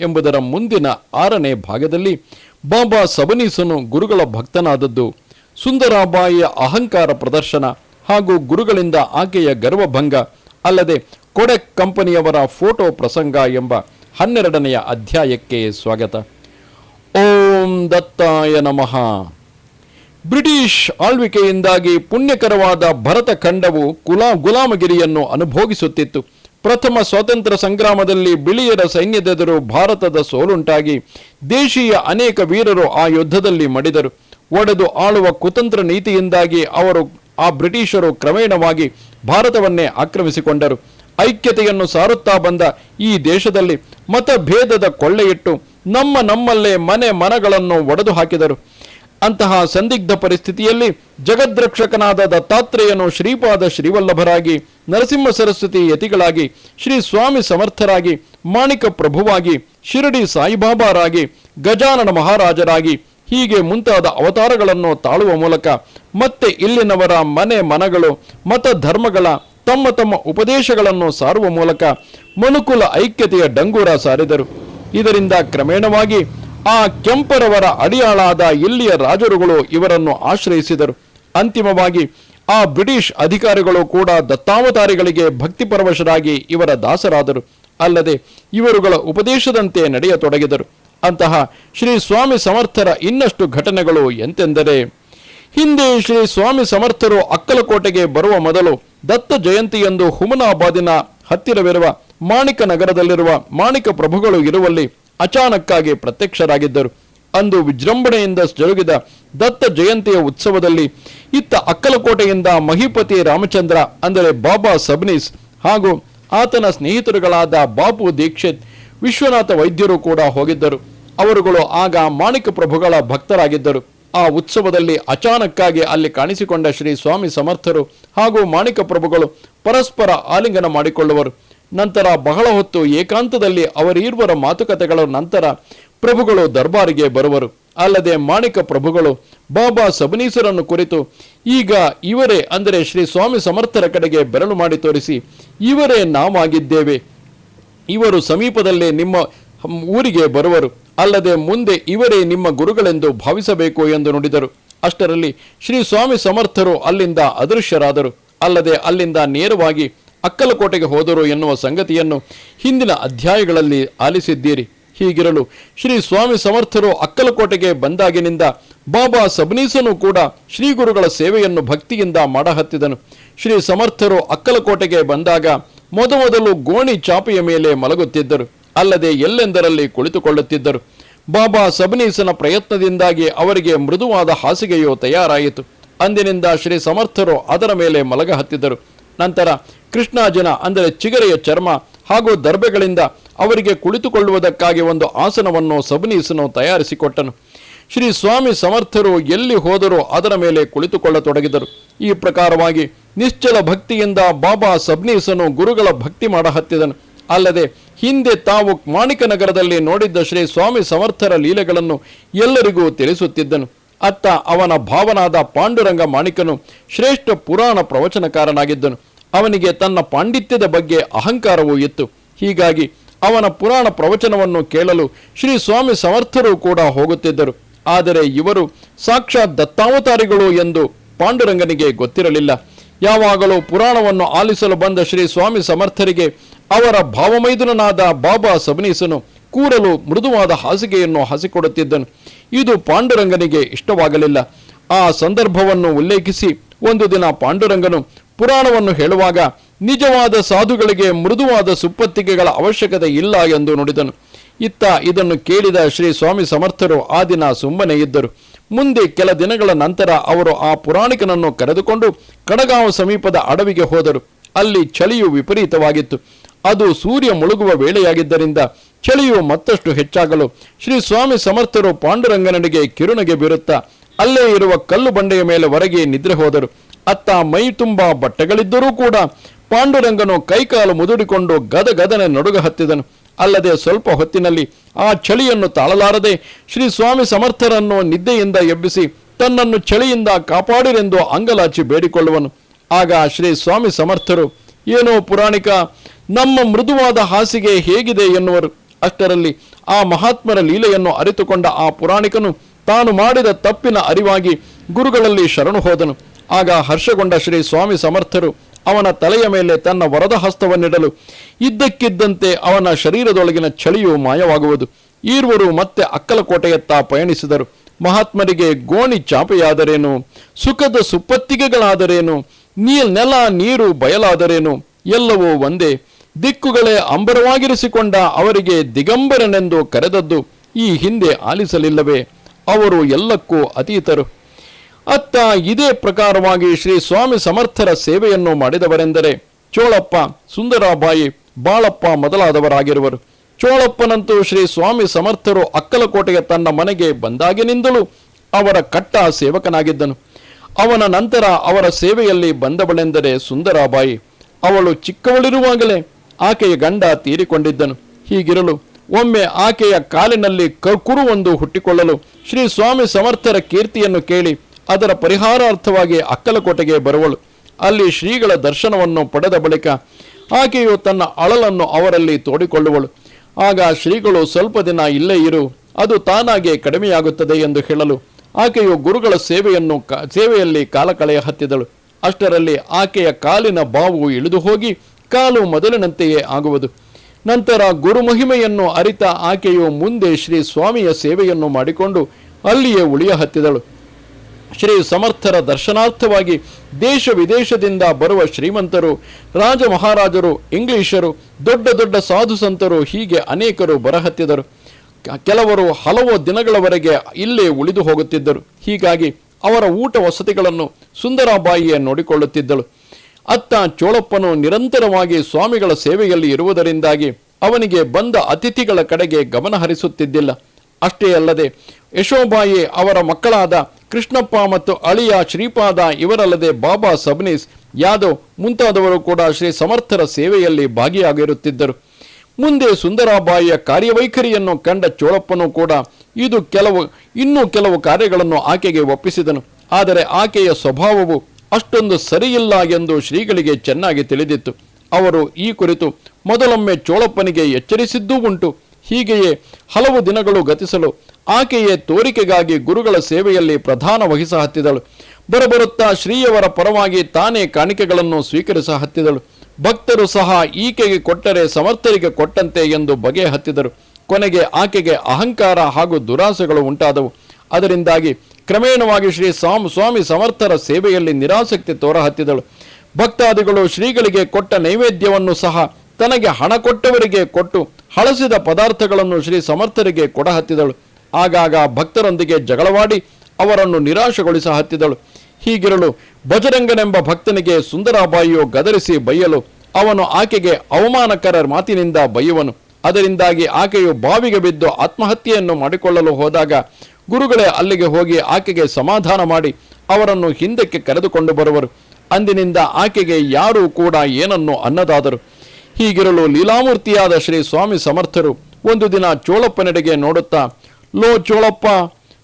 ಎಂಬುದರ ಮುಂದಿನ ಆರನೇ ಭಾಗದಲ್ಲಿ ಬಾಬಾ ಸಬನೀಸನು ಗುರುಗಳ ಭಕ್ತನಾದದ್ದು. ಸುಂದರಾಬಾಯಿಯ ಅಹಂಕಾರ ಪ್ರದರ್ಶನ ಹಾಗೂ ಗುರುಗಳಿಂದ ಆಕೆಯ ಗರ್ವಭಂಗ, ಅಲ್ಲದೆ ಕೊಡೆಕ್ ಕಂಪನಿಯವರ ಫೋಟೋ ಪ್ರಸಂಗ ಎಂಬ ಹನ್ನೆರಡನೆಯ ಅಧ್ಯಾಯಕ್ಕೆ ಸ್ವಾಗತ. ಓಂ ದತ್ತಾಯ ನಮಃ. ಬ್ರಿಟಿಷ್ ಆಳ್ವಿಕೆಯಿಂದಾಗಿ ಪುಣ್ಯಕರವಾದ ಭರತ ಖಂಡವು ಕುಲಾ, ಗುಲಾಮಗಿರಿಯನ್ನು ಅನುಭೋಗಿಸುತ್ತಿತ್ತು. ಪ್ರಥಮ ಸ್ವಾತಂತ್ರ್ಯ ಸಂಗ್ರಾಮದಲ್ಲಿ ಬಿಳಿಯರ ಸೈನ್ಯದೆದುರು ಭಾರತದ ಸೋಲುಂಟಾಗಿ ದೇಶೀಯ ಅನೇಕ ವೀರರು ಆ ಯುದ್ಧದಲ್ಲಿ ಮಡಿದರು. ಒಡೆದು ಆಳುವ ಕುತಂತ್ರ ನೀತಿಯಿಂದಾಗಿ ಅವರು ಆ ಬ್ರಿಟಿಷರು ಕ್ರಮೇಣವಾಗಿ ಭಾರತವನ್ನೇ ಆಕ್ರಮಿಸಿಕೊಂಡರು. ಐಕ್ಯತೆಯನ್ನು ಸಾರುತ್ತಾ ಬಂದ ಈ ದೇಶದಲ್ಲಿ ಮತಭೇದದ ಕೊಳ್ಳೆಯಿಟ್ಟು ನಮ್ಮ ನಮ್ಮಲ್ಲೇ ಮನೆ ಮನಗಳನ್ನು ಒಡೆದು ಹಾಕಿದರು ಅಂತಹ ಸಂದಿಗ್ಧ ಪರಿಸ್ಥಿತಿಯಲ್ಲಿ ಜಗದ್ರಕ್ಷಕನಾದ ದತ್ತಾತ್ರೇಯನು ಶ್ರೀಪಾದ ಶ್ರೀವಲ್ಲಭರಾಗಿ, ನರಸಿಂಹ ಸರಸ್ವತಿ ಯತಿಗಳಾಗಿ, ಶ್ರೀ ಸ್ವಾಮಿ ಸಮರ್ಥರಾಗಿ, ಮಾಣಿಕ ಪ್ರಭುವಾಗಿ, ಶಿರಡಿ ಸಾಯಿಬಾಬಾರಾಗಿ, ಗಜಾನನ ಮಹಾರಾಜರಾಗಿ ಹೀಗೆ ಮುಂತಾದ ಅವತಾರಗಳನ್ನು ತಾಳುವ ಮೂಲಕ ಮತ್ತೆ ಇಲ್ಲಿನವರ ಮನೆ ಮನಗಳು, ಮತ ಧರ್ಮಗಳ, ತಮ್ಮ ತಮ್ಮ ಉಪದೇಶಗಳನ್ನು ಸಾರುವ ಮೂಲಕ ಮನುಕುಲ ಐಕ್ಯತೆಯ ಡಂಗೂರ ಸಾರಿದರು. ಇದರಿಂದ ಕ್ರಮೇಣವಾಗಿ ಆ ಕೆಂಪರವರ ಅಡಿಯಾಳಾದ ಇಲ್ಲಿಯ ರಾಜರುಗಳು ಇವರನ್ನು ಆಶ್ರಯಿಸಿದರು. ಅಂತಿಮವಾಗಿ ಆ ಬ್ರಿಟಿಷ್ ಅಧಿಕಾರಿಗಳು ಕೂಡ ದತ್ತಾವತಾರಿಗಳಿಗೆ ಭಕ್ತಿಪರವಶರಾಗಿ ಇವರ ದಾಸರಾದರು. ಅಲ್ಲದೆ ಇವರುಗಳ ಉಪದೇಶದಂತೆ ನಡೆಯತೊಡಗಿದರು. ಅಂತಹ ಶ್ರೀ ಸ್ವಾಮಿ ಸಮರ್ಥರ ಇನ್ನಷ್ಟು ಘಟನೆಗಳು ಎಂತೆಂದರೆ, ಹಿಂದೆ ಶ್ರೀ ಸ್ವಾಮಿ ಸಮರ್ಥರು ಅಕ್ಕಲಕೋಟೆಗೆ ಬರುವ ಮೊದಲು ದತ್ತ ಜಯಂತಿಯಂದು ಹುಮನಾಬಾದಿನ ಹತ್ತಿರವಿರುವ ಮಾಣಿಕ ನಗರದಲ್ಲಿರುವ ಮಾಣಿಕ ಪ್ರಭುಗಳು ಇರುವಲ್ಲಿ ಅಚಾನಕ್ಕಾಗಿ ಪ್ರತ್ಯಕ್ಷರಾಗಿದ್ದರು. ಅಂದು ವಿಜೃಂಭಣೆಯಿಂದ ಜರುಗಿದ ದತ್ತ ಜಯಂತಿಯ ಉತ್ಸವದಲ್ಲಿ ಇತ್ತ ಅಕ್ಕಲಕೋಟೆಯಿಂದ ಮಹಿಪತಿ ರಾಮಚಂದ್ರ, ಅಂದರೆ ಬಾಬಾ ಸಬ್ನೀಸ್ ಹಾಗೂ ಆತನ ಸ್ನೇಹಿತರುಗಳಾದ ಬಾಪು ದೀಕ್ಷಿತ್, ವಿಶ್ವನಾಥ ವೈದ್ಯರು ಕೂಡ ಹೋಗಿದ್ದರು. ಅವರುಗಳು ಆಗ ಮಾಣಿಕ ಪ್ರಭುಗಳ ಭಕ್ತರಾಗಿದ್ದರು. ಆ ಉತ್ಸವದಲ್ಲಿ ಅಚಾನಕ್ಕಾಗಿ ಅಲ್ಲಿ ಕಾಣಿಸಿಕೊಂಡ ಶ್ರೀ ಸ್ವಾಮಿ ಸಮರ್ಥರು ಹಾಗೂ ಮಾಣಿಕ ಪ್ರಭುಗಳು ಪರಸ್ಪರ ಆಲಿಂಗನ ಮಾಡಿಕೊಳ್ಳುವರು. ನಂತರ ಬಹಳ ಹೊತ್ತು ಏಕಾಂತದಲ್ಲಿ ಅವರಿರುವರ ಮಾತುಕತೆಗಳ ನಂತರ ಪ್ರಭುಗಳು ದರ್ಬಾರಿಗೆ ಬರುವರು. ಅಲ್ಲದೆ ಮಾಣಿಕ ಪ್ರಭುಗಳು ಬಾಬಾ ಸಬನೀಸರನ್ನು ಕುರಿತು ಈಗ ಇವರೇ ಅಂದರೆ ಶ್ರೀ ಸ್ವಾಮಿ ಸಮರ್ಥರ ಕಡೆಗೆ ಬೆರಳು ಮಾಡಿ ತೋರಿಸಿ, ಇವರೇ ನಾವಾಗಿದ್ದೇವೆ. ಇವರು ಸಮೀಪದಲ್ಲೇ ನಿಮ್ಮ ಊರಿಗೆ ಬರುವರು. ಅಲ್ಲದೆ ಮುಂದೆ ಇವರೇ ನಿಮ್ಮ ಗುರುಗಳೆಂದು ಭಾವಿಸಬೇಕು ಎಂದು ನುಡಿದರು. ಅಷ್ಟರಲ್ಲಿ ಶ್ರೀ ಸ್ವಾಮಿ ಸಮರ್ಥರು ಅಲ್ಲಿಂದ ಅದೃಶ್ಯರಾದರು. ಅಲ್ಲದೆ ಅಲ್ಲಿಂದ ನೇರವಾಗಿ ಅಕ್ಕಲಕೋಟೆಗೆ ಹೋದರು ಎನ್ನುವ ಸಂಗತಿಯನ್ನು ಹಿಂದಿನ ಅಧ್ಯಾಯಗಳಲ್ಲಿ ಆಲಿಸಿದ್ದೀರಿ. ಹೀಗಿರಲು ಶ್ರೀ ಸ್ವಾಮಿ ಸಮರ್ಥರು ಅಕ್ಕಲಕೋಟೆಗೆ ಬಂದಾಗಿನಿಂದ ಬಾಬಾ ಸಬನೀಸನು ಕೂಡ ಶ್ರೀ ಗುರುಗಳ ಸೇವೆಯನ್ನು ಭಕ್ತಿಯಿಂದ ಮಾಡಹತ್ತಿದನು. ಶ್ರೀ ಸಮರ್ಥರು ಅಕ್ಕಲಕೋಟೆಗೆ ಬಂದಾಗ ಮೊದಮೊದಲು ಗೋಣಿ ಚಾಪೆಯ ಮೇಲೆ ಮಲಗುತ್ತಿದ್ದರು. ಅಲ್ಲದೆ ಎಲ್ಲೆಂದರಲ್ಲಿ ಕುಳಿತುಕೊಳ್ಳುತ್ತಿದ್ದರು. ಬಾಬಾ ಸಬನೀಸನ ಪ್ರಯತ್ನದಿಂದಾಗಿ ಅವರಿಗೆ ಮೃದುವಾದ ಹಾಸಿಗೆಯು ತಯಾರಾಯಿತು. ಅಂದಿನಿಂದ ಶ್ರೀ ಸಮರ್ಥರು ಅದರ ಮೇಲೆ ಮಲಗ ಹತ್ತಿದರು ನಂತರ ಕೃಷ್ಣಾಜನ ಅಂದರೆ ಚಿಗರೆಯ ಚರ್ಮ ಹಾಗೂ ದರ್ಬೆಗಳಿಂದ ಅವರಿಗೆ ಕುಳಿತುಕೊಳ್ಳುವುದಕ್ಕಾಗಿ ಒಂದು ಆಸನವನ್ನು ಸಬನೀಸನು ತಯಾರಿಸಿಕೊಟ್ಟನು. ಶ್ರೀ ಸ್ವಾಮಿ ಸಮರ್ಥರು ಎಲ್ಲಿ ಹೋದರೂ ಅದರ ಮೇಲೆ ಕುಳಿತುಕೊಳ್ಳತೊಡಗಿದರು. ಈ ಪ್ರಕಾರವಾಗಿ ನಿಶ್ಚಲ ಭಕ್ತಿಯಿಂದ ಬಾಬಾ ಸಬ್ನೀಸನು ಗುರುಗಳ ಭಕ್ತಿ ಮಾಡಹತ್ತಿದನು. ಅಲ್ಲದೆ ಹಿಂದೆ ತಾವು ಮಾಣಿಕ ನಗರದಲ್ಲಿ ನೋಡಿದ್ದ ಶ್ರೀ ಸ್ವಾಮಿ ಸಮರ್ಥರ ಲೀಲೆಗಳನ್ನು ಎಲ್ಲರಿಗೂ ತಿಳಿಸುತ್ತಿದ್ದನು. ಅತ್ತ ಅವನ ಭಾವನಾದ ಪಾಂಡುರಂಗ ಮಾಣಿಕನು ಶ್ರೇಷ್ಠ ಪುರಾಣ ಪ್ರವಚನಕಾರನಾಗಿದ್ದನು. ಅವನಿಗೆ ತನ್ನ ಪಾಂಡಿತ್ಯದ ಬಗ್ಗೆ ಅಹಂಕಾರವೂ ಇತ್ತು. ಹೀಗಾಗಿ ಅವನ ಪುರಾಣ ಪ್ರವಚನವನ್ನು ಕೇಳಲು ಶ್ರೀ ಸ್ವಾಮಿ ಸಮರ್ಥರು ಕೂಡ ಹೋಗುತ್ತಿದ್ದರು. ಆದರೆ ಇವರು ಸಾಕ್ಷಾತ್ ದತ್ತಾವತಾರಿಗಳು ಎಂದು ಪಾಂಡುರಂಗನಿಗೆ ಗೊತ್ತಿರಲಿಲ್ಲ. ಯಾವಾಗಲೂ ಪುರಾಣವನ್ನು ಆಲಿಸಲು ಬಂದ ಶ್ರೀ ಸ್ವಾಮಿ ಸಮರ್ಥರಿಗೆ ಅವರ ಭಾವಮೈದುನನಾದ ಬಾಬಾ ಸಬನೀಸನು ಕೂರಲು ಮೃದುವಾದ ಹಾಸಿಗೆಯನ್ನು ಹಸಿಕೊಡುತ್ತಿದ್ದನು. ಇದು ಪಾಂಡುರಂಗನಿಗೆ ಇಷ್ಟವಾಗಲಿಲ್ಲ. ಆ ಸಂದರ್ಭವನ್ನು ಉಲ್ಲೇಖಿಸಿ ಒಂದು ದಿನ ಪಾಂಡುರಂಗನು ಪುರಾಣವನ್ನು ಹೇಳುವಾಗ ನಿಜವಾದ ಸಾಧುಗಳಿಗೆ ಮೃದುವಾದ ಸುಪ್ಪತ್ತಿಗೆಗಳ ಅವಶ್ಯಕತೆ ಇಲ್ಲ ಎಂದು ನುಡಿದನು. ಇತ್ತ ಇದನ್ನು ಕೇಳಿದ ಶ್ರೀ ಸ್ವಾಮಿ ಸಮರ್ಥರು ಆ ದಿನ ಸುಮ್ಮನೆ ಇದ್ದರು. ಮುಂದೆ ಕೆಲ ದಿನಗಳ ನಂತರ ಅವರು ಆ ಪುರಾಣಿಕನನ್ನು ಕರೆದುಕೊಂಡು ಕಡಗಾಂವ ಸಮೀಪದ ಅಡವಿಗೆ ಹೋದರು. ಅಲ್ಲಿ ಚಳಿಯು ವಿಪರೀತವಾಗಿತ್ತು. ಅದು ಸೂರ್ಯ ಮುಳುಗುವ ವೇಳೆಯಾಗಿದ್ದರಿಂದ ಚಳಿಯು ಮತ್ತಷ್ಟು ಹೆಚ್ಚಾಗಲು ಶ್ರೀ ಸ್ವಾಮಿ ಸಮರ್ಥರು ಪಾಂಡುರಂಗನಡಿಗೆ ಕಿರುಣಗೆ ಬೀರುತ್ತಾ ಅಲ್ಲೇ ಇರುವ ಕಲ್ಲು ಬಂಡೆಯ ಮೇಲೆ ಹೊರಗೆ ನಿದ್ರೆ ಹೋದರು. ಅತ್ತ ಮೈ ತುಂಬಾ ಬಟ್ಟೆಗಳಿದ್ದರೂ ಕೂಡ ಪಾಂಡುರಂಗನು ಕೈಕಾಲು ಮುದುಡಿಕೊಂಡು ಗದಗದನೆ ನಡುಗ ಹತ್ತಿದನು. ಅಲ್ಲದೆ ಸ್ವಲ್ಪ ಹೊತ್ತಿನಲ್ಲಿ ಆ ಚಳಿಯನ್ನು ತಾಳಲಾರದೆ ಶ್ರೀ ಸ್ವಾಮಿ ಸಮರ್ಥರನ್ನು ನಿದ್ದೆಯಿಂದ ಎಬ್ಬಿಸಿ ತನ್ನನ್ನು ಚಳಿಯಿಂದ ಕಾಪಾಡಿರೆಂದು ಅಂಗಲಾಚಿ ಬೇಡಿಕೊಳ್ಳುವನು. ಆಗ ಶ್ರೀ ಸ್ವಾಮಿ ಸಮರ್ಥರು, ಏನೋ ಪುರಾಣಿಕ, ನಮ್ಮ ಮೃದುವಾದ ಹಾಸಿಗೆ ಹೇಗಿದೆ ಎನ್ನುವರು. ಅಷ್ಟರಲ್ಲಿ ಆ ಮಹಾತ್ಮರ ಲೀಲೆಯನ್ನು ಅರಿತುಕೊಂಡ ಆ ಪುರಾಣಿಕನು ತಾನು ಮಾಡಿದ ತಪ್ಪಿನ ಅರಿವಾಗಿ ಗುರುಗಳಲ್ಲಿ ಶರಣು ಹೋದನು. ಆಗ ಹರ್ಷಗೊಂಡ ಶ್ರೀ ಸ್ವಾಮಿ ಸಮರ್ಥರು ಅವನ ತಲೆಯ ಮೇಲೆ ತನ್ನ ವರದ ಹಸ್ತವನ್ನಿಡಲು ಇದ್ದಕ್ಕಿದ್ದಂತೆ ಅವನ ಶರೀರದೊಳಗಿನ ಚಳಿಯು ಮಾಯವಾಗುವುದು. ಈರ್ವರು ಮತ್ತೆ ಅಕ್ಕಲಕೋಟೆಯತ್ತ ಪಯಣಿಸಿದರು. ಮಹಾತ್ಮರಿಗೆ ಗೋಣಿ ಚಾಪೆಯಾದರೇನು? ಸುಖದ ಸುಪ್ಪತ್ತಿಗೆಗಳಾದರೇನು? ನೀಲ್ ನೆಲ, ನೀರು, ಬಯಲಾದರೇನು? ಎಲ್ಲವೂ ಒಂದೇ. ದಿಕ್ಕುಗಳೇ ಅಂಬರವಾಗಿರಿಸಿಕೊಂಡ ಅವರಿಗೆ ದಿಗಂಬರನೆಂದು ಕರೆದದ್ದು ಈ ಹಿಂದೆ ಆಲಿಸಲಿಲ್ಲವೇ? ಅವರು ಎಲ್ಲಕ್ಕೂ ಅತೀತರು. ಅತ್ತ ಇದೇ ಪ್ರಕಾರವಾಗಿ ಶ್ರೀ ಸ್ವಾಮಿ ಸಮರ್ಥರ ಸೇವೆಯನ್ನು ಮಾಡಿದವರೆಂದರೆ ಚೋಳಪ್ಪ, ಸುಂದರಾಬಾಯಿ, ಬಾಳಪ್ಪ ಮೊದಲಾದವರಾಗಿರುವರು. ಚೋಳಪ್ಪನಂತೂ ಶ್ರೀ ಸ್ವಾಮಿ ಸಮರ್ಥರು ಅಕ್ಕಲಕೋಟೆಗೆ ತನ್ನ ಮನೆಗೆ ಬಂದಾಗಿನಿಂದಲೂ ಅವರ ಕಟ್ಟ ಸೇವಕನಾಗಿದ್ದನು. ಅವನ ನಂತರ ಅವರ ಸೇವೆಯಲ್ಲಿ ಬಂದವಳೆಂದರೆ ಸುಂದರಾಬಾಯಿ. ಅವಳು ಚಿಕ್ಕವಳಿರುವಾಗಲೇ ಆಕೆಯ ಗಂಡ ತೀರಿಕೊಂಡಿದ್ದನು. ಹೀಗಿರಲು ಒಮ್ಮೆ ಆಕೆಯ ಕಾಲಿನಲ್ಲಿ ಕ- ಕುರುವೊಂದು ಹುಟ್ಟಿಕೊಳ್ಳಲು ಶ್ರೀ ಸ್ವಾಮಿ ಸಮರ್ಥರ ಕೀರ್ತಿಯನ್ನು ಕೇಳಿ ಅದರ ಪರಿಹಾರಾರ್ಥವಾಗಿ ಅಕ್ಕಲಕೋಟೆಗೆ ಬರುವಳು. ಅಲ್ಲಿ ಶ್ರೀಗಳ ದರ್ಶನವನ್ನು ಪಡೆದ ಬಳಿಕ ಆಕೆಯು ತನ್ನ ಅಳಲನ್ನು ಅವರಲ್ಲಿ ತೋಡಿಕೊಳ್ಳುವಳು. ಆಗ ಶ್ರೀಗಳು ಸ್ವಲ್ಪ ದಿನ ಇಲ್ಲೇ ಇರು, ಅದು ತಾನಾಗೆ ಕಡಿಮೆಯಾಗುತ್ತದೆ ಎಂದು ಹೇಳಲು ಆಕೆಯು ಗುರುಗಳ ಸೇವೆಯನ್ನು ಸೇವೆಯಲ್ಲಿ ಕಾಲ ಕಳೆಯ ಹತ್ತಿದಳು. ಅಷ್ಟರಲ್ಲಿ ಆಕೆಯ ಕಾಲಿನ ಬಾವು ಇಳಿದು ಹೋಗಿ ಕಾಲು ಮೊದಲಿನಂತೆಯೇ ಆಗುವುದು. ನಂತರ ಗುರುಮಹಿಮೆಯನ್ನು ಅರಿತ ಆಕೆಯು ಮುಂದೆ ಶ್ರೀ ಸ್ವಾಮಿಯ ಸೇವೆಯನ್ನು ಮಾಡಿಕೊಂಡು ಅಲ್ಲಿಯೇ ಉಳಿಯ ಹತ್ತಿದಳು. ಶ್ರೀ ಸಮರ್ಥರ ದರ್ಶನಾರ್ಥವಾಗಿ ದೇಶ ವಿದೇಶದಿಂದ ಬರುವ ಶ್ರೀಮಂತರು ರಾಜ ಮಹಾರಾಜರು ಇಂಗ್ಲಿಷರು, ದೊಡ್ಡ ದೊಡ್ಡ ಸಾಧು ಸಂತರು ಹೀಗೆ ಅನೇಕರು ಬರಹತ್ತಿದರು. ಕೆಲವರು ಹಲವು ದಿನಗಳವರೆಗೆ ಇಲ್ಲೇ ಉಳಿದು ಹೋಗುತ್ತಿದ್ದರು. ಹೀಗಾಗಿ ಅವರ ಊಟ ವಸತಿಗಳನ್ನು ಸುಂದರಾಬಾಯಿಯೇ ನೋಡಿಕೊಳ್ಳುತ್ತಿದ್ದಳು. ಅತ್ತ ಚೋಳಪ್ಪನು ನಿರಂತರವಾಗಿ ಸ್ವಾಮಿಗಳ ಸೇವೆಯಲ್ಲಿ ಇರುವುದರಿಂದಾಗಿ ಅವನಿಗೆ ಬಂದ ಅತಿಥಿಗಳ ಕಡೆಗೆ ಗಮನ ಹರಿಸುತ್ತಿದ್ದಿಲ್ಲ. ಅಷ್ಟೇ ಅಲ್ಲದೆ ಯಶೋಬಾಯಿ ಅವರ ಮಕ್ಕಳಾದ ಕೃಷ್ಣಪ್ಪ ಮತ್ತು ಅಳಿಯ ಶ್ರೀಪಾದ ಇವರಲ್ಲದೆ ಬಾಬಾ ಸಬ್ನೀಸ್, ಯಾದವ್ ಮುಂತಾದವರು ಕೂಡ ಶ್ರೀ ಸಮರ್ಥರ ಸೇವೆಯಲ್ಲಿ ಭಾಗಿಯಾಗಿರುತ್ತಿದ್ದರು. ಮುಂದೆ ಸುಂದರಾಬಾಯಿಯ ಕಾರ್ಯವೈಖರಿಯನ್ನು ಕಂಡ ಚೋಳಪ್ಪನು ಕೂಡ ಇದು ಕೆಲವು, ಇನ್ನೂ ಕೆಲವು ಕಾರ್ಯಗಳನ್ನು ಆಕೆಗೆ ಒಪ್ಪಿಸಿದನು. ಆದರೆ ಆಕೆಯ ಸ್ವಭಾವವು ಅಷ್ಟೊಂದು ಸರಿಯಿಲ್ಲ ಎಂದು ಶ್ರೀಗಳಿಗೆ ಚೆನ್ನಾಗಿ ತಿಳಿದಿತ್ತು. ಅವರು ಈ ಕುರಿತು ಮೊದಲೊಮ್ಮೆ ಚೋಳಪ್ಪನಿಗೆ ಎಚ್ಚರಿಸಿದ್ದೂ ಉಂಟು. ಹೀಗೆಯೇ ಹಲವು ದಿನಗಳು ಗತಿಸಲು ಆಕೆಯೇ ತೋರಿಕೆಗಾಗಿ ಗುರುಗಳ ಸೇವೆಯಲ್ಲಿ ಪ್ರಧಾನ ವಹಿಸ ಹತ್ತಿದಳು. ಬರಬರುತ್ತಾ ಶ್ರೀಯವರ ಪರವಾಗಿ ತಾನೇ ಕಾಣಿಕೆಗಳನ್ನು ಸ್ವೀಕರಿಸ ಹತ್ತಿದಳು. ಭಕ್ತರು ಸಹ ಈಕೆಗೆ ಕೊಟ್ಟರೆ ಸಮರ್ಥರಿಗೆ ಕೊಟ್ಟಂತೆ ಎಂದು ಬಗೆ ಹತ್ತಿದರು. ಕೊನೆಗೆ ಆಕೆಗೆ ಅಹಂಕಾರ ಹಾಗೂ ದುರಾಸೆಗಳು ಉಂಟಾದವು. ಅದರಿಂದಾಗಿ ಕ್ರಮೇಣವಾಗಿ ಶ್ರೀ ಸ್ವಾಮಿ ಸ್ವಾಮಿ ಸಮರ್ಥರ ಸೇವೆಯಲ್ಲಿ ನಿರಾಸಕ್ತಿ ತೋರಹತ್ತಿದಳು. ಭಕ್ತಾದಿಗಳು ಶ್ರೀಗಳಿಗೆ ಕೊಟ್ಟ ನೈವೇದ್ಯವನ್ನು ಸಹ ತನಗೆ ಹಣ ಕೊಟ್ಟವರಿಗೆ ಕೊಟ್ಟು ಹಳಸಿದ ಪದಾರ್ಥಗಳನ್ನು ಶ್ರೀ ಸಮರ್ಥರಿಗೆ ಕೊಡಹತ್ತಿದಳು. ಆಗಾಗ ಭಕ್ತರೊಂದಿಗೆ ಜಗಳವಾಡಿ ಅವರನ್ನು ನಿರಾಶೆಗೊಳಿಸ ಹತ್ತಿದಳು ಹೀಗಿರಲು ಬಜರಂಗನೆಂಬ ಭಕ್ತನಿಗೆ ಸುಂದರಾಬಾಯಿಯು ಗದರಿಸಿ ಬೈಯಲು ಅವನು ಆಕೆಗೆ ಅವಮಾನಕರ ಮಾತಿನಿಂದ ಬೈಯುವನು. ಅದರಿಂದಾಗಿ ಆಕೆಯು ಬಾವಿಗೆ ಬಿದ್ದು ಆತ್ಮಹತ್ಯೆಯನ್ನು ಮಾಡಿಕೊಳ್ಳಲು ಹೋದಾಗ ಗುರುಗಳೇ, ಅಲ್ಲಿಗೆ ಹೋಗಿ ಆಕೆಗೆ ಸಮಾಧಾನ ಮಾಡಿ, ಅವರನ್ನು ಹಿಂದಕ್ಕೆ ಕರೆದುಕೊಂಡು ಬರುವರು. ಅಂದಿನಿಂದ ಆಕೆಗೆ ಯಾರೂ ಕೂಡ ಏನನ್ನು ಅನ್ನದಾದರು. ಹೀಗಿರಲು ಲೀಲಾಮೂರ್ತಿಯಾದ ಶ್ರೀ ಸ್ವಾಮಿ ಸಮರ್ಥರು ಒಂದು ದಿನ ಚೋಳಪ್ಪನೆಡೆಗೆ ನೋಡುತ್ತಾ, ಲೋ ಚೋಳಪ್ಪ,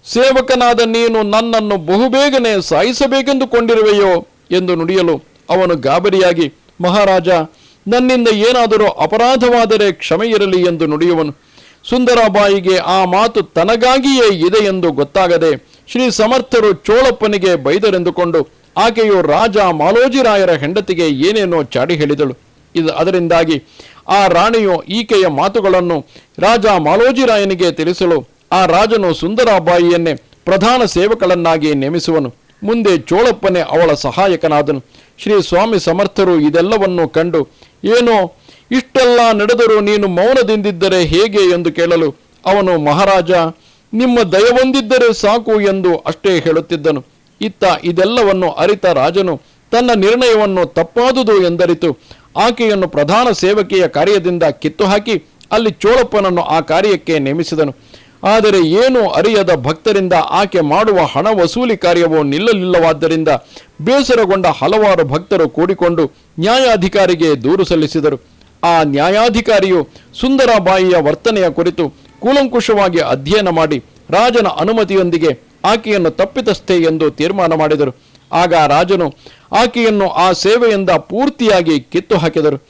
ಸೇವಕನಾದ ನೀನು ನನ್ನನ್ನು ಬಹುಬೇಗನೆ ಸಾಯಿಸಬೇಕೆಂದುಕೊಂಡಿರುವೆಯೋ ಎಂದು ನುಡಿಯಲು ಅವನು ಗಾಬರಿಯಾಗಿ, ಮಹಾರಾಜ, ನನ್ನಿಂದ ಏನಾದರೂ ಅಪರಾಧವಾದರೆ ಕ್ಷಮೆಯಿರಲಿ ಎಂದು ನುಡಿಯುವನು. ಸುಂದರಾಬಾಯಿಗೆ ಆ ಮಾತು ತನಗಾಗಿಯೇ ಇದೆ ಎಂದು ಗೊತ್ತಾಗದೆ ಶ್ರೀ ಸಮರ್ಥರು ಚೋಳಪ್ಪನಿಗೆ ಬೈದರೆಂದುಕೊಂಡು ಆಕೆಯು ರಾಜ ಮಾಲೋಜಿರಾಯರ ಹೆಂಡತಿಗೆ ಏನೇನೋ ಚಾಡಿ ಹೇಳಿದಳು. ಇದು ಅದರಿಂದಾಗಿ ಆ ರಾಣಿಯು ಈಕೆಯ ಮಾತುಗಳನ್ನು ರಾಜ ಮಾಲೋಜಿರಾಯನಿಗೆ ತಿಳಿಸಲು ಆ ರಾಜನು ಸುಂದರಾಬಾಯಿಯನ್ನೇ ಪ್ರಧಾನ ಸೇವಕಳನ್ನಾಗಿ ನೇಮಿಸುವನು. ಮುಂದೆ ಚೋಳಪ್ಪನೇ ಅವಳ ಸಹಾಯಕನಾದನು. ಶ್ರೀ ಸ್ವಾಮಿ ಸಮರ್ಥರು ಇದೆಲ್ಲವನ್ನು ಕಂಡು ಏನೋ ಇಷ್ಟೆಲ್ಲ ನಡೆದರೂ ನೀನು ಮೌನದಿಂದಿದ್ದರೆ ಹೇಗೆ ಎಂದು ಕೇಳಲು ಅವನು, ಮಹಾರಾಜ, ನಿಮ್ಮ ದಯವೊಂದಿದ್ದರೆ ಸಾಕು ಎಂದು ಅಷ್ಟೇ ಹೇಳುತ್ತಿದ್ದನು. ಇತ್ತ ಇದೆಲ್ಲವನ್ನು ಅರಿತ ರಾಜನು ತನ್ನ ನಿರ್ಣಯವನ್ನು ತಪ್ಪಾದುದು ಎಂದರಿತು. ಆಕೆಯನ್ನು ಪ್ರಧಾನ ಸೇವಕಿಯ ಕಾರ್ಯದಿಂದ ಕಿತ್ತು ಹಾಕಿ ಅಲ್ಲಿ ಚೋಳಪ್ಪನನ್ನು ಆ ಕಾರ್ಯಕ್ಕೆ ನೇಮಿಸಿದನು. ಆದರೆ ಏನು ಅರಿಯದ ಭಕ್ತರಿಂದ ಆಕೆ ಮಾಡುವ ಹಣ ವಸೂಲಿ ಕಾರ್ಯವು ನಿಲ್ಲಲಿಲ್ಲವಾದ್ದರಿಂದ ಬೇಸರಗೊಂಡ ಹಲವಾರು ಭಕ್ತರು ಕೂಡಿಕೊಂಡು ನ್ಯಾಯಾಧಿಕಾರಿಗೆ ದೂರು ಸಲ್ಲಿಸಿದರು. ಆ ನ್ಯಾಯಾಧಿಕಾರಿಯು ಸುಂದರಬಾಯಿಯ ವರ್ತನೆಯ ಕುರಿತು ಕೂಲಂಕುಷವಾಗಿ ಅಧ್ಯಯನ ಮಾಡಿ ರಾಜನ ಅನುಮತಿಯೊಂದಿಗೆ ಆಕೆಯನ್ನು ತಪ್ಪಿತಸ್ಥೆ ಎಂದು ತೀರ್ಮಾನ ಮಾಡಿದರು. ಆಗ ರಾಜನು ಆಕೆಯನ್ನು ಆ ಸೇವೆಯಿಂದ ಪೂರ್ತಿಯಾಗಿ ಕಿತ್ತು ಹಾಕಿದರು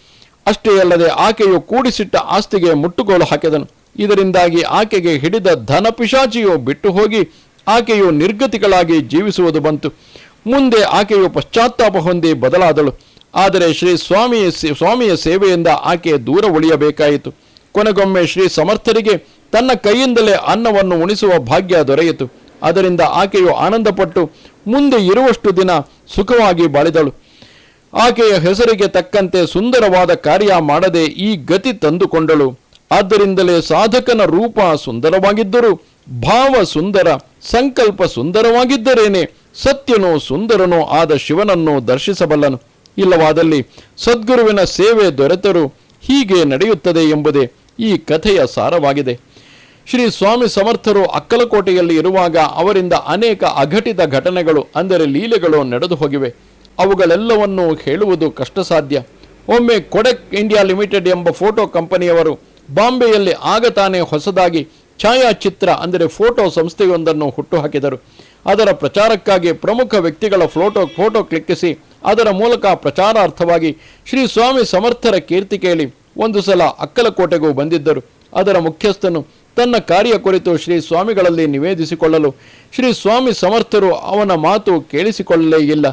ಅಷ್ಟೇ ಅಲ್ಲದೆ ಆಕೆಯು ಕೂಡಿಸಿಟ್ಟ ಆಸ್ತಿಗೆ ಮುಟ್ಟುಗೋಲು ಹಾಕಿದನು. ಇದರಿಂದಾಗಿ ಆಕೆಗೆ ಹಿಡಿದ ಧನಪಿಶಾಚಿಯು ಬಿಟ್ಟು ಹೋಗಿ ಆಕೆಯು ನಿರ್ಗತಿಗಳಾಗಿ ಜೀವಿಸುವುದು ಬಂತು. ಮುಂದೆ ಆಕೆಯು ಪಶ್ಚಾತ್ತಾಪ ಹೊಂದಿ ಬದಲಾದಳು. ಆದರೆ ಶ್ರೀ ಸ್ವಾಮಿಯ ಸ್ವಾಮಿಯ ಸೇವೆಯಿಂದ ಆಕೆ ದೂರ ಉಳಿಯಬೇಕಾಯಿತು. ಕೊನೆಗೊಮ್ಮೆ ಶ್ರೀ ಸಮರ್ಥರಿಗೆ ತನ್ನ ಕೈಯಿಂದಲೇ ಅನ್ನವನ್ನು ಉಣಿಸುವ ಭಾಗ್ಯ ದೊರೆಯಿತು. ಅದರಿಂದ ಆಕೆಯು ಆನಂದಪಟ್ಟು ಮುಂದೆ ಇರುವಷ್ಟು ದಿನ ಸುಖವಾಗಿ ಬಾಳಿದಳು. ಆಕೆಯ ಹೆಸರಿಗೆ ತಕ್ಕಂತೆ ಸುಂದರವಾದ ಕಾರ್ಯ ಮಾಡದೆ ಈ ಗತಿ ತಂದುಕೊಂಡಳು. ಆದ್ದರಿಂದಲೇ ಸಾಧಕನ ರೂಪ ಸುಂದರವಾಗಿದ್ದರೂ, ಭಾವ ಸುಂದರ, ಸಂಕಲ್ಪ ಸುಂದರವಾಗಿದ್ದರೇನೆ, ಸತ್ಯನೋ ಸುಂದರನೋ ಆದ ಶಿವನನ್ನು ದರ್ಶಿಸಬಲ್ಲನು. ಇಲ್ಲವಾದಲ್ಲಿ ಸದ್ಗುರುವಿನ ಸೇವೆ ದೊರೆತರೂ ಹೀಗೆ ನಡೆಯುತ್ತದೆ ಎಂಬುದೇ ಈ ಕಥೆಯ ಸಾರವಾಗಿದೆ. ಶ್ರೀ ಸ್ವಾಮಿ ಸಮರ್ಥರು ಅಕ್ಕಲಕೋಟೆಯಲ್ಲಿ ಇರುವಾಗ ಅವರಿಂದ ಅನೇಕ ಅಘಟಿತ ಘಟನೆಗಳು, ಅಂದರೆ ಲೀಲೆಗಳು ನಡೆದು ಹೋಗಿವೆ. ಅವುಗಳೆಲ್ಲವನ್ನೂ ಹೇಳುವುದು ಕಷ್ಟ ಸಾಧ್ಯ ಒಮ್ಮೆ ಕೊಡಕ್ ಇಂಡಿಯಾ ಲಿಮಿಟೆಡ್ ಎಂಬ ಫೋಟೋ ಕಂಪನಿಯವರು ಬಾಂಬೆಯಲ್ಲಿ ಆಗತಾನೆ ಹೊಸದಾಗಿ ಛಾಯಾಚಿತ್ರ, ಅಂದರೆ ಫೋಟೋ ಸಂಸ್ಥೆಯೊಂದನ್ನು ಹುಟ್ಟುಹಾಕಿದರು ಅದರ ಪ್ರಚಾರಕ್ಕಾಗಿ ಪ್ರಮುಖ ವ್ಯಕ್ತಿಗಳ ಫೋಟೋ ಫೋಟೋ ಕ್ಲಿಕ್ಕಿಸಿ ಅದರ ಮೂಲಕ ಪ್ರಚಾರಾರ್ಥವಾಗಿ ಶ್ರೀ ಸ್ವಾಮಿ ಸಮರ್ಥರ ಕೀರ್ತಿ ಕೇಳಿ ಒಂದು ಸಲ ಅಕ್ಕಲಕೋಟೆಗೂ ಬಂದಿದ್ದರು. ಅದರ ಮುಖ್ಯಸ್ಥನು ತನ್ನ ಕಾರ್ಯ ಕುರಿತು ಶ್ರೀ ಸ್ವಾಮಿಗಳಲ್ಲಿ ನಿವೇದಿಸಿಕೊಳ್ಳಲು ಶ್ರೀ ಸ್ವಾಮಿ ಸಮರ್ಥರು ಅವನ ಮಾತು ಕೇಳಿಸಿಕೊಳ್ಳಲೇ ಇಲ್ಲ.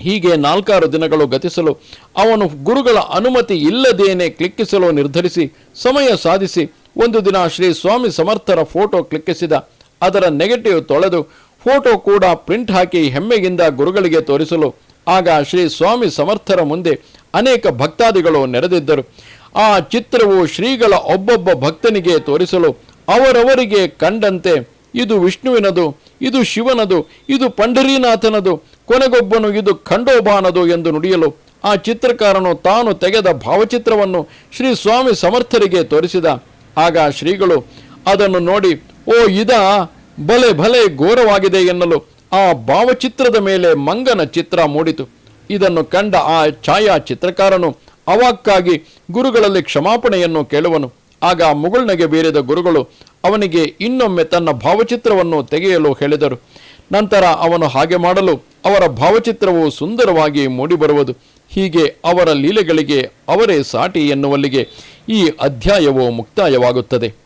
ಹೀಗೆ ನಾಲ್ಕಾರು ದಿನಗಳು ಗತಿಸಲು ಅವನು ಗುರುಗಳ ಅನುಮತಿ ಇಲ್ಲದೇನೆ ಕ್ಲಿಕ್ಕಿಸಲು ನಿರ್ಧರಿಸಿ ಸಮಯ ಸಾಧಿಸಿ ಒಂದು ದಿನ ಶ್ರೀ ಸ್ವಾಮಿ ಸಮರ್ಥರ ಫೋಟೋ ಕ್ಲಿಕ್ಕಿಸಿದ ಅದರ ನೆಗೆಟಿವ್ ತೊಳೆದು ಫೋಟೋ ಕೂಡ ಪ್ರಿಂಟ್ ಹಾಕಿ ಹೆಮ್ಮೆಗಿಂದ ಗುರುಗಳಿಗೆ ತೋರಿಸಲು. ಆಗ ಶ್ರೀ ಸ್ವಾಮಿ ಸಮರ್ಥರ ಮುಂದೆ ಅನೇಕ ಭಕ್ತಾದಿಗಳು ನೆರೆದಿದ್ದರು. ಆ ಚಿತ್ರವು ಶ್ರೀಗಳ ಒಬ್ಬೊಬ್ಬ ಭಕ್ತನಿಗೆ ತೋರಿಸಲು ಅವರವರಿಗೆ ಕಂಡಂತೆ, ಇದು ವಿಷ್ಣುವಿನದು, ಇದು ಶಿವನದು, ಇದು ಪಂಡರೀನಾಥನದು ಕೊನೆಗೊಬ್ಬನು ಇದು ಖಂಡೋಬಾನದು ಎಂದು ನುಡಿಯಲು ಆ ಚಿತ್ರಕಾರನು ತಾನು ತೆಗೆದ ಭಾವಚಿತ್ರವನ್ನು ಶ್ರೀ ಸ್ವಾಮಿ ಸಮರ್ಥರಿಗೆ ತೋರಿಸಿದ. ಆಗ ಶ್ರೀಗಳು ಅದನ್ನು ನೋಡಿ, ಓ ಇದಾ ಬಲೆ ಭಲೆ ಘೋರವಾಗಿದೆ ಎನ್ನಲು ಆ ಭಾವಚಿತ್ರದ ಮೇಲೆ ಮಂಗನ ಚಿತ್ರ ಮೂಡಿತು. ಇದನ್ನು ಕಂಡ ಆ ಛಾಯಾ ಚಿತ್ರಕಾರನು ಅವಾಕ್ಕಾಗಿ ಗುರುಗಳಲ್ಲಿ ಕ್ಷಮಾಪಣೆಯನ್ನು ಕೇಳುವನು. ಆಗ ಮುಗುಳ್ನಗೆ ಬೀರಿದ ಗುರುಗಳು ಅವನಿಗೆ ಇನ್ನೊಮ್ಮೆ ತನ್ನ ಭಾವಚಿತ್ರವನ್ನು ತೆಗೆಯಲು ಹೇಳಿದರು. ನಂತರ ಅವನು ಹಾಗೆ ಮಾಡಲು ಅವರ ಭಾವಚಿತ್ರವು ಸುಂದರವಾಗಿ ಮೂಡಿಬರುವುದು. ಹೀಗೆ ಅವರ ಲೀಲೆಗಳಿಗೆ ಅವರೇ ಸಾಟಿ ಎನ್ನುವಲ್ಲಿಗೆ ಈ ಅಧ್ಯಾಯವು ಮುಕ್ತಾಯವಾಗುತ್ತದೆ.